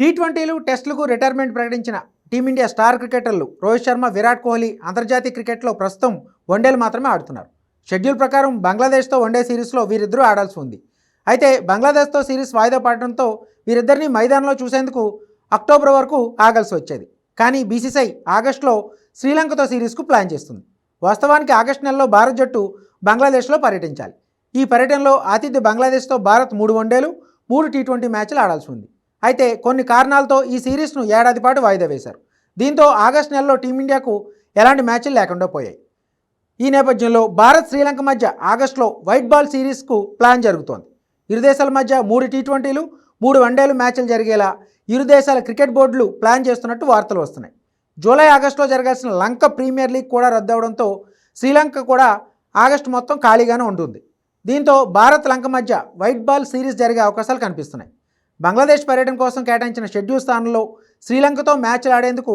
Tea ట్వంటీలు టెస్టులకు retirement ప్రకటించిన టీమిండియా స్టార్ క్రికెటర్లు రోహిత్ శర్మ విరాట్ కోహ్లీ అంతర్జాతీయ క్రికెట్లో ప్రస్తుతం వన్డేలు మాత్రమే ఆడుతున్నారు. షెడ్యూల్ ప్రకారం బంగ్లాదేశ్తో వన్డే సిరీస్లో వీరిద్దరూ ఆడాల్సి ఉంది. అయితే బంగ్లాదేశ్తో సిరీస్ వాయిదా పడడంతో వీరిద్దరిని మైదానంలో చూసేందుకు అక్టోబర్ వరకు ఆగాల్సి వచ్చేది. కానీ బీసీసీఐ ఆగస్టులో శ్రీలంకతో సిరీస్కు ప్లాన్ చేస్తుంది. వాస్తవానికి ఆగస్టు నెలలో భారత్ జట్టు బంగ్లాదేశ్లో పర్యటించాలి. ఈ పర్యటనలో ఆతిథ్య బంగ్లాదేశ్తో భారత్ మూడు వన్డేలు మూడు టీ ట్వంటీ మ్యాచ్లు ఆడాల్సి ఉంది. అయితే కొన్ని కారణాలతో ఈ సిరీస్ను ఏడాది పాటు వాయిదా వేశారు. దీంతో ఆగస్టు నెలలో టీమిండియాకు ఎలాంటి మ్యాచ్లు లేకుండా పోయాయి. ఈ నేపథ్యంలో భారత్ శ్రీలంక మధ్య ఆగస్టులో వైట్ బాల్ సిరీస్కు ప్లాన్ జరుగుతోంది. ఇరు దేశాల మధ్య మూడు టీ ట్వంటీలు మూడు వన్డేలు మ్యాచ్లు జరిగేలా ఇరు దేశాల క్రికెట్ బోర్డులు ప్లాన్ చేస్తున్నట్టు వార్తలు వస్తున్నాయి. జూలై ఆగస్టులో జరగాల్సిన లంక ప్రీమియర్ లీగ్ కూడా రద్దవడంతో శ్రీలంక కూడా ఆగస్టు మొత్తం ఖాళీగానే ఉంటుంది. దీంతో భారత్ లంక మధ్య వైట్ బాల్ సిరీస్ జరిగే అవకాశాలు కనిపిస్తున్నాయి. బంగ్లాదేశ్ పర్యటన కోసం కేటాయించిన షెడ్యూల్ స్థానంలో శ్రీలంకతో మ్యాచ్లు ఆడేందుకు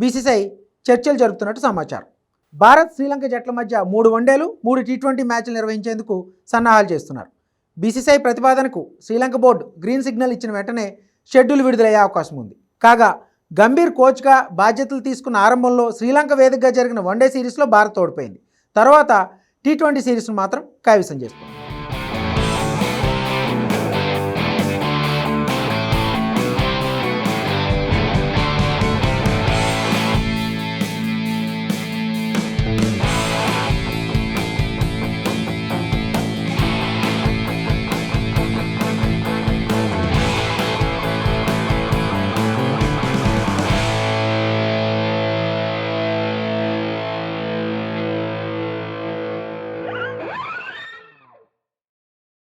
బీసీసీఐ చర్చలు జరుపుతున్నట్టు సమాచారం. భారత్ శ్రీలంక జట్ల మధ్య మూడు వన్డేలు మూడు టీ ట్వంటీ మ్యాచ్లు నిర్వహించేందుకు సన్నాహాలు చేస్తున్నారు. బీసీసీఐ ప్రతిపాదనకు శ్రీలంక బోర్డు గ్రీన్ సిగ్నల్ ఇచ్చిన వెంటనే షెడ్యూల్ విడుదలయ్యే అవకాశం ఉంది. కాగా గంభీర్ కోచ్గా బాధ్యతలు తీసుకున్న ఆరంభంలో శ్రీలంక వేదికగా జరిగిన వన్డే సిరీస్లో భారత్ ఓడిపోయింది. తర్వాత టీ ట్వంటీ సిరీస్ను మాత్రం కైవసం చేసుకుంది